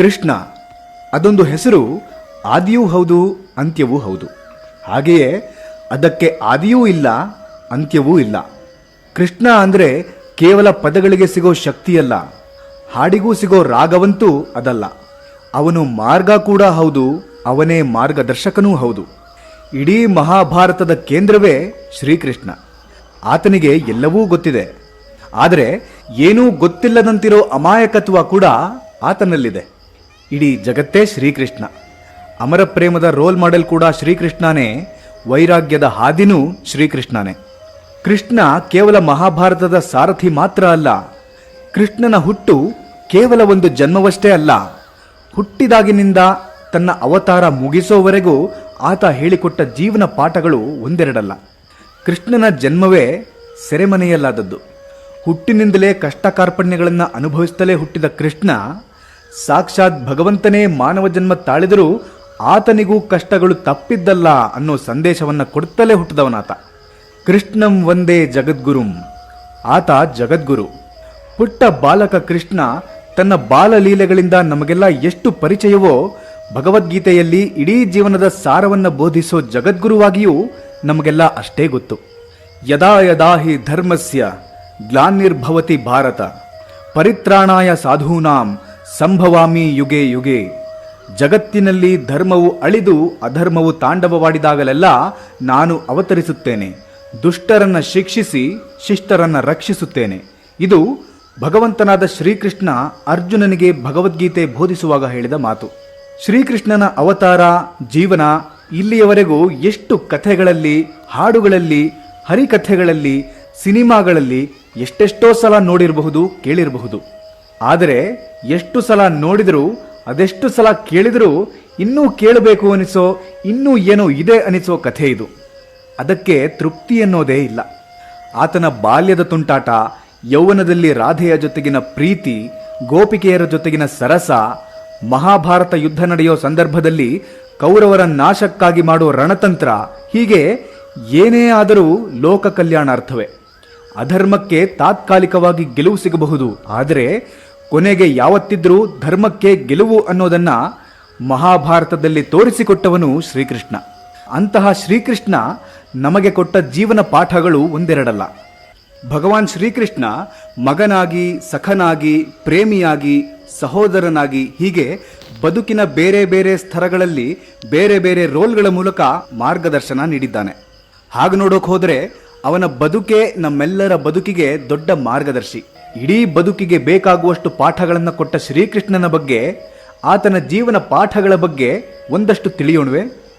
ಕೃಷ್ಣ. ಅದೊಂದು ಹೆಸರು ಆದಿಯೂ ಹೌದು, ಅಂತ್ಯವೂ ಹೌದು. ಹಾಗೆಯೇ ಅದಕ್ಕೆ ಆದಿಯೂ ಇಲ್ಲ, ಅಂತ್ಯವೂ ಇಲ್ಲ. ಕೃಷ್ಣ ಅಂದರೆ ಕೇವಲ ಪದಗಳಿಗೆ ಸಿಗೋ ಶಕ್ತಿಯಲ್ಲ, ಹಾಡಿಗೂ ಸಿಗೋ ರಾಗವಂತೂ ಅದಲ್ಲ. ಅವನು ಮಾರ್ಗ ಕೂಡ ಹೌದು, ಅವನೇ ಮಾರ್ಗದರ್ಶಕನೂ ಹೌದು. ಇಡೀ ಮಹಾಭಾರತದ ಕೇಂದ್ರವೇ ಶ್ರೀಕೃಷ್ಣ. ಆತನಿಗೆ ಎಲ್ಲವೂ ಗೊತ್ತಿದೆ. ಆದರೆ ಏನೂ ಗೊತ್ತಿಲ್ಲದಂತಿರೋ ಅಮಾಯಕತ್ವ ಕೂಡ ಆತನಲ್ಲಿದೆ. ಇಡೀ ಜಗತ್ತೇ ಶ್ರೀಕೃಷ್ಣ. ಅಮರ ಪ್ರೇಮದ ರೋಲ್ ಮಾಡೆಲ್ ಕೂಡ ಶ್ರೀಕೃಷ್ಣನೇ, ವೈರಾಗ್ಯದ ಹಾದಿನೂ ಶ್ರೀಕೃಷ್ಣನೇ. ಕೃಷ್ಣ ಕೇವಲ ಮಹಾಭಾರತದ ಸಾರಥಿ ಮಾತ್ರ ಅಲ್ಲ, ಕೃಷ್ಣನ ಹುಟ್ಟು ಕೇವಲ ಒಂದು ಜನ್ಮವಷ್ಟೇ ಅಲ್ಲ, ಹುಟ್ಟಿದಾಗಿನಿಂದ ತನ್ನ ಅವತಾರ ಮುಗಿಸೋವರೆಗೂ ಆತ ಹೇಳಿಕೊಟ್ಟ ಜೀವನ ಪಾಠಗಳು ಒಂದೆರಡಲ್ಲ. ಕೃಷ್ಣನ ಜನ್ಮವೇ ಸೆರೆಮನೆಯಲ್ಲಾದದ್ದು. ಹುಟ್ಟಿನಿಂದಲೇ ಕಷ್ಟ ಕಾರ್ಪಣ್ಯಗಳನ್ನು ಅನುಭವಿಸುತ್ತಲೇ ಹುಟ್ಟಿದ ಕೃಷ್ಣ ಸಾಕ್ಷಾತ್ ಭಗವಂತನೇ ಮಾನವ ಜನ್ಮ ತಾಳಿದರೂ ಆತನಿಗೂ ಕಷ್ಟಗಳು ತಪ್ಪಿದ್ದಲ್ಲ ಅನ್ನೋ ಸಂದೇಶವನ್ನು ಕೊಡುತ್ತಲೇ ಹುಟ್ಟಿದವನಾತ. ಕೃಷ್ಣಂ ಒಂದೇ ಜಗದ್ಗುರುಂ. ಆತ ಜಗದ್ಗುರು. ಪುಟ್ಟ ಬಾಲಕ ಕೃಷ್ಣ ತನ್ನ ಬಾಲಲೀಲೆಗಳಿಂದ ನಮಗೆಲ್ಲ ಎಷ್ಟು ಪರಿಚಯವೋ ಭಗವದ್ಗೀತೆಯಲ್ಲಿ ಇಡೀ ಜೀವನದ ಸಾರವನ್ನು ಬೋಧಿಸೋ ಜಗದ್ಗುರುವಾಗಿಯೂ ನಮಗೆಲ್ಲ ಅಷ್ಟೇ ಗೊತ್ತು. ಯದಾ ಯದಾ ಹಿ ಧರ್ಮಸ್ಯ ಗ್ಲಾನಿರ್ಭವತಿ ಭಾರತ. ಪರಿತ್ರಾಣಾಯ ಸಾಧೂನಾಂ ಸಂಭವಾಮಿ ಯುಗೆ ಯುಗೆ. ಜಗತ್ತಿನಲ್ಲಿ ಧರ್ಮವು ಅಳಿದು ಅಧರ್ಮವು ತಾಂಡವವಾಡಿದಾಗಲೆಲ್ಲ ನಾನು ಅವತರಿಸುತ್ತೇನೆ. ದುಷ್ಟರನ್ನ ಶಿಕ್ಷಿಸಿ ಶಿಷ್ಟರನ್ನ ರಕ್ಷಿಸುತ್ತೇನೆ. ಇದು ಭಗವಂತನಾದ ಶ್ರೀಕೃಷ್ಣ ಅರ್ಜುನನಿಗೆ ಭಗವದ್ಗೀತೆ ಬೋಧಿಸುವಾಗ ಹೇಳಿದ ಮಾತು. ಶ್ರೀಕೃಷ್ಣನ ಅವತಾರ, ಜೀವನ ಇಲ್ಲಿಯವರೆಗೂ ಎಷ್ಟು ಕಥೆಗಳಲ್ಲಿ, ಹಾಡುಗಳಲ್ಲಿ, ಹರಿಕಥೆಗಳಲ್ಲಿ, ಸಿನಿಮಾಗಳಲ್ಲಿ ಎಷ್ಟೆಷ್ಟೋ ಸಲ ನೋಡಿರಬಹುದು, ಕೇಳಿರಬಹುದು. ಆದರೆ ಎಷ್ಟು ಸಲ ನೋಡಿದರೂ, ಅದೆಷ್ಟು ಸಲ ಕೇಳಿದರೂ ಇನ್ನೂ ಕೇಳಬೇಕು ಅನಿಸೋ, ಇನ್ನೂ ಏನೋ ಇದೆ ಅನಿಸೋ ಕಥೆ ಇದು. ಅದಕ್ಕೆ ತೃಪ್ತಿ ಅನ್ನೋದೇ ಇಲ್ಲ. ಆತನ ಬಾಲ್ಯದ ತುಂಟಾಟ, ಯೌವನದಲ್ಲಿ ರಾಧೆಯ ಜೊತೆಗಿನ ಪ್ರೀತಿ, ಗೋಪಿಕೆಯರ ಜೊತೆಗಿನ ಸರಸ, ಮಹಾಭಾರತ ಯುದ್ಧ ನಡೆಯೋ ಸಂದರ್ಭದಲ್ಲಿ ಕೌರವರ ನಾಶಕ್ಕಾಗಿ ಮಾಡೋ ರಣತಂತ್ರ, ಹೀಗೆ ಏನೇ ಆದರೂ ಲೋಕ ಕಲ್ಯಾಣಾರ್ಥವೇ ಅಧರ್ಮಕ್ಕೆ ತಾತ್ಕಾಲಿಕವಾಗಿ ಗೆಲುವು ಸಿಗಬಹುದು, ಆದರೆ ಕೊನೆಗೆ ಯಾವತ್ತಿದ್ರೂ ಧರ್ಮಕ್ಕೆ ಗೆಲುವು ಅನ್ನೋದನ್ನ ಮಹಾಭಾರತದಲ್ಲಿ ತೋರಿಸಿಕೊಟ್ಟವನು ಶ್ರೀಕೃಷ್ಣ. ಅಂತಹ ಶ್ರೀಕೃಷ್ಣ ನಮಗೆ ಕೊಟ್ಟ ಜೀವನ ಪಾಠಗಳು ಒಂದೆರಡಲ್ಲ. ಭಗವಾನ್ ಶ್ರೀಕೃಷ್ಣ ಮಗನಾಗಿ, ಸಖನಾಗಿ, ಪ್ರೇಮಿಯಾಗಿ, ಸಹೋದರನಾಗಿ, ಹೀಗೆ ಬದುಕಿನ ಬೇರೆ ಬೇರೆ ಸ್ತರಗಳಲ್ಲಿ ಬೇರೆ ಬೇರೆ ರೋಲ್ಗಳ ಮೂಲಕ ಮಾರ್ಗದರ್ಶನ ನೀಡಿದ್ದಾನೆ. ಹಾಗೆ ನೋಡೋಕೆ ಹೋದರೆ ಅವನ ಬದುಕೇ ನಮ್ಮೆಲ್ಲರ ಬದುಕಿಗೆ ದೊಡ್ಡ ಮಾರ್ಗದರ್ಶಿ. ಇಡೀ ಬದುಕಿಗೆ ಬೇಕಾಗುವಷ್ಟು ಪಾಠಗಳನ್ನು ಕೊಟ್ಟ ಶ್ರೀಕೃಷ್ಣನ ಬಗ್ಗೆ ಆತನ ಜೀವನ ಪಾಠಗಳ ಬಗ್ಗೆ ಒಂದಷ್ಟು ತಿಳಿಯೋಣವೆ?